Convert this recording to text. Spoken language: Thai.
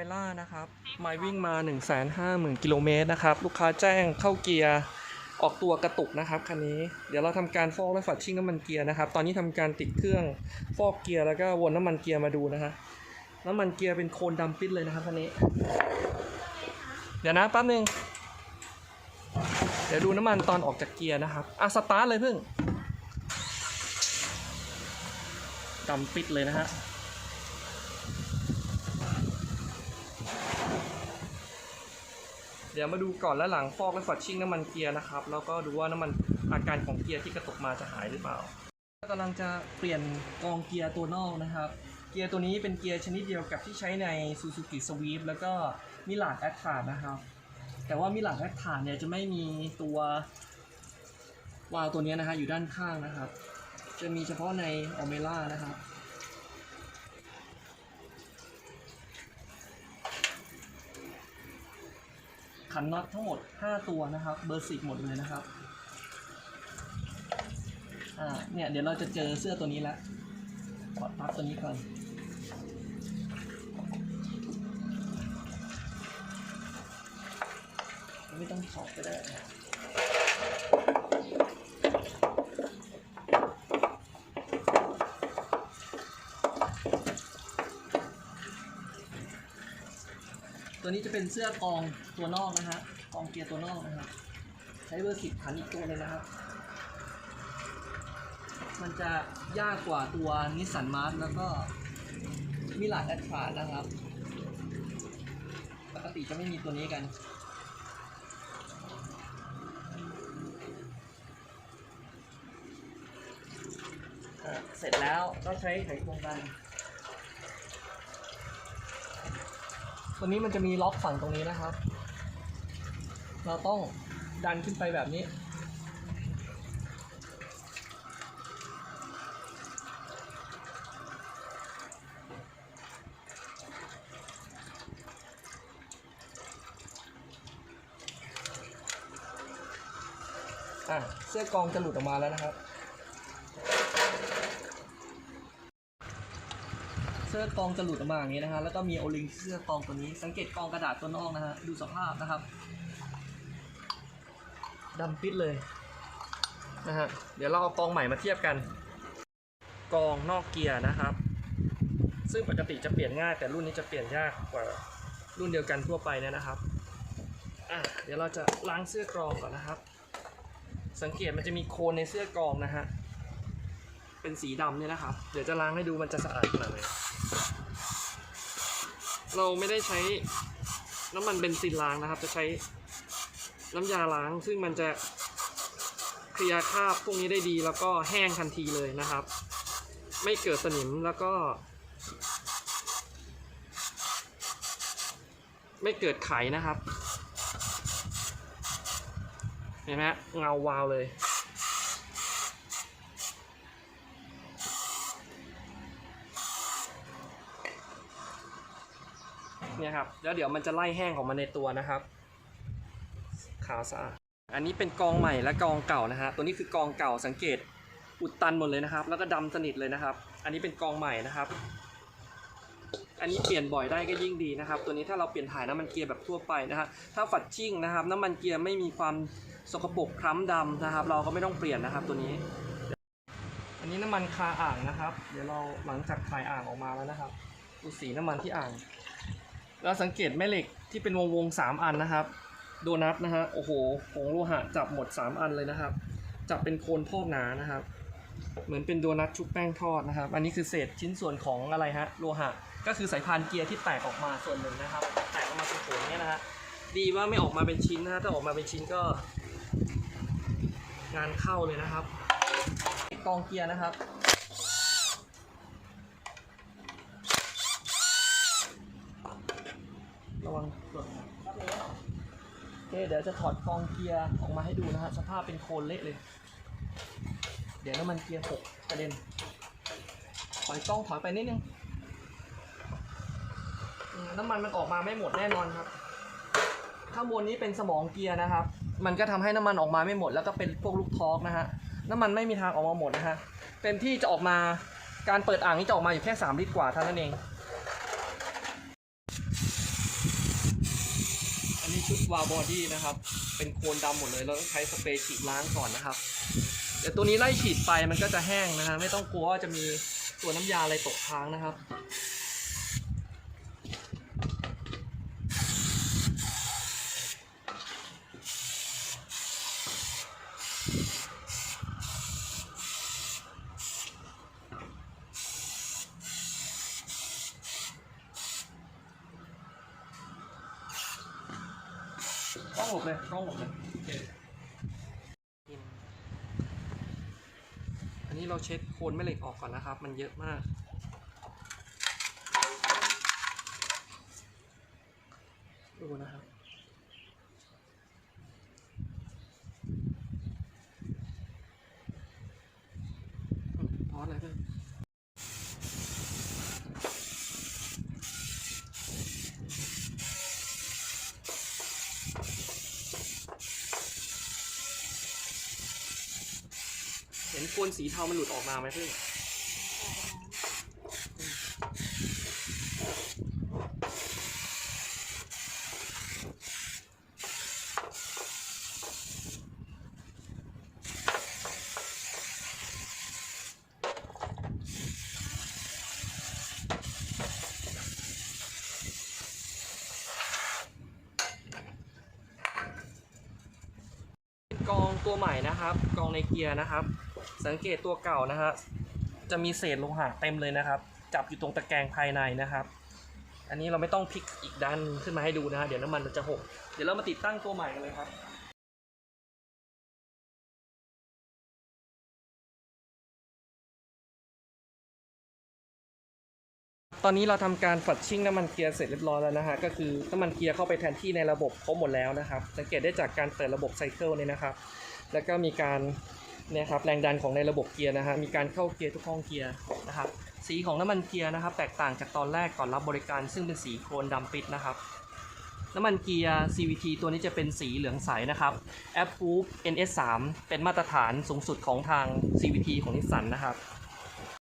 มล่านะครับไมล์วิ่งมา 1 5 0 0 0 0กิโลเมตรนะครับ ลูกค้าแจ้งเข้าเกียร์ออกตัวกระตุกนะครับคันนี้เดี๋ยวเราทำการฟอกและฝัดชิ่งน้ำมันเกียร์นะครับ ตอนนี้ทำการติดเครื่องฟอกเกียร์แล้วก็วนน้ำมันเกียร์มาดูนะฮะน้ำมันเกียร์เป็นโคลนดำปิดเลยนะครับคันนี้ เดี๋ยวนะแป๊บนึงเดี๋ยวดูน้ำมันตอนออกจากเกียร์นะครับอะสตาร์ทเลยเพิ่งดำปิดเลยนะฮะ ดี๋ยวมาดูก่อนและหลังฟอกและฝัดชิ่งน้ำมันเกียร์นะครับแล้วก็ดูว่าน้ำมันอาการของเกียร์ที่กระตุกมาจะหายหรือเปล่ากำลังจะเปลี่ยนกองเกียร์ตัวนอกนะครับ เกียร์ตัวนี้เป็นเกียร์ชนิดเดียวกับที่ใช้ใน Suzuki Swift แล้วก็มิลานแอ t ทานะครับ แต่ว่ามิลานแอ t ทาเนี่ยจะไม่มีตัววาล์วตัวนี้นะฮะอยู่ด้านข้างนะครับ จะมีเฉพาะในอเมล่านะครับ ขันน็อตทั้งหมด 5 ตัวนะครับ เบอร์สิบหมดเลยนะครับอ่าเนี่ยเดี๋ยวเราจะเจอเสื้อตัวนี้แล้วถอดปลั๊กตัวนี้ก่อนไม่ต้องถอดก็ได้ ตัวนี้จะเป็นเสื้อกองตัวนอกนะฮะกองเกียร์ตัวนอกนะครับใช้เบอร์สิบขันอีกตัวเลยนะครับ มันจะยากกว่าตัวนิสสันมาร์แล้วก็มิลานแอดทรานะครับ ปกติจะไม่มีตัวนี้กันเสร็จแล้วก็ใช้ไขควงดัน ตัวนี้มันจะมีล็อกฝั่งตรงนี้นะครับ เราต้องดันขึ้นไปแบบนี้ อะเสื้อกองจะหลุดออกมาแล้วนะครับ เสื้อกองจะหลุดออกมาอย่างนี้นะฮะแล้วก็มีโอลิงเสื้อกองตัวนี้ สังเกตกองกระดาษตัวนอกนะฮะดูสภาพนะครับดำปิดเลยนะฮะเดี๋ยวเราเอากองใหม่มาเทียบกัน กองนอกเกียร์นะครับ ซึ่งปกติจะเปลี่ยนง่ายแต่รุ่นนี้จะเปลี่ยนยากกว่ารุ่นเดียวกันทั่วไปเนี่ยนะครับอะเดี๋ยวเราจะล้างเสื้อกรองก่อนนะครับ สังเกตมันจะมีโคนในเสื้อกรองนะฮะ เป็นสีดำเนี่ยนะครับ เดี๋ยวจะล้างให้ดูมันจะสะอาดขนาดไหนเราไม่ได้ใช้น้ำมันเบนซินล้างนะครับ จะใช้น้ำยาล้าง ซึ่งมันจะเคลียร์คราบพวกนี้ได้ดีแล้วก็แห้งทันทีเลยนะครับ ไม่เกิดสนิมแล้วก็ ไม่เกิดไขนะครับ เห็นไหมเงาวาวเลย เนี่ยครับแล้วเดี๋ยวมันจะไล่แห้งของมันในตัวนะครับ ขาวสะอาดอันนี้เป็นกองใหม่และกองเก่านะฮะตัวนี้คือกองเก่าสังเกตอุดตันหมดเลยนะครับ แล้วก็ดำสนิทเลยนะครับ อันนี้เป็นกองใหม่นะครับ อันนี้เปลี่ยนบ่อยได้ก็ยิ่งดีนะครับ ตัวนี้ถ้าเราเปลี่ยนถ่ายน้ำมันเกียร์แบบทั่วไปนะฮะถ้าฝัดชิ่งนะครับ น้ำมันเกียร์ไม่มีความสกปรกคล้ำดำนะครับ เราก็ไม่ต้องเปลี่ยนนะครับ ตัวนี้ อันนี้น้ำมันคาอ่างนะครับ เดี๋ยวเราหลังจากถ่ายอ่างออกมาแล้วนะครับดูสีน้ำมันที่อ่าง เราสังเกตแม่เหล็กที่เป็นวงวงๆสามอันนะครับ โดนัทนะฮะโอ้โหผงโลหะจับหมด 3 อันเลยนะครับ จับเป็นโคนพอกหนานะครับ เหมือนเป็นโดนัทชุบแป้งทอดนะครับ อันนี้คือเศษชิ้นส่วนของอะไรฮะโลหะก็คือสายพานเกียร์ที่แตกออกมาส่วนหนึ่งนะครับ แตกออกมาเป็นโผงเนี่ยนะฮะดีว่าไม่ออกมาเป็นชิ้นนะฮะถ้าออกมาเป็นชิ้นก็ งานเข้าเลยนะครับกองเกียร์นะครับ ระวังกดโอเคเดี๋ยวจะถอดกองเกียร์ออกมาให้ดูนะฮะสภาพเป็นโคลนเละเลย เดี๋ยวน้ำมันเกียร์หกกระเด็นถอยกล้องถอยไปนิดนึงน้ำมันมันออกมาไม่หมดแน่นอนครับ ข้างบนนี้เป็นสมองเกียร์นะครับ มันก็ทำให้น้ำมันออกมาไม่หมด แล้วก็เป็นพวกลูกทอกนะฮะ น้ำมันไม่มีทางออกมาหมดนะฮะ เต็มที่จะออกมา การเปิดอ่างนี้จะออกมาอยู่แค่ 3 ลิตรกว่าเท่านั้นเอง ชุดวาล์บอดี้นะครับ เป็นโคลนดำหมดเลย เราต้องใช้สเปรย์ฉีดล้างก่อนนะครับ เดี๋ยวตัวนี้ไล่ฉีดไปมันก็จะแห้งนะฮะ ไม่ต้องกลัวว่าจะมีตัวน้ำยาอะไรตกค้างนะครับ กล้องหลบ เลยกล้องหลบเลยโอเคอันนี้เราเช็ดโคนแม่เหล็กออกก่อนนะครับ มันเยอะมากดูนะครับพอสอะไรเพื่อน โคนสีเทามันหลุดออกมาไหมเพื่อนกองตัวใหม่นะครับ กองในเกียร์นะครับ สังเกตตัวเก่านะฮะจะมีเศษโลหะเต็มเลยนะครับ จับอยู่ตรงตะแกรงภายในนะครับ อันนี้เราไม่ต้องพลิกอีกด้านขึ้นมาให้ดูนะฮะเดี๋ยวน้ำมันมันจะหกเดี๋ยวเรามาติดตั้งตัวใหม่กันเลยครับตอนนี้เราทำการฝัดชิ่งน้ำมันเกียร์เสร็จเรียบร้อยแล้วนะฮะก็คือน้ำมันเกียร์เข้าไปแทนที่ในระบบครบหมดแล้วนะครับสังเกตได้จากการเปิดระบบไซเคิลเนี่ยนะครับ แล้วก็มีการ นี่ยครับแรงดันของในระบบเกียร์นะฮะมีการเข้าเกียร์ทุกห้องเกียร์นะครับสีของน้ำมันเกียร์นะครับ แตกต่างจากตอนแรกก่อนรับบริการซึ่งเป็นสีโครนดำปิดนะครับน้ำมันเกียร์ CVT ตัวนี้จะเป็นสีเหลืองใสนะครับ a p p r o v e NS3 เป็นมาตรฐานสูงสุดของทาง CVT ของนิสสันนะครับ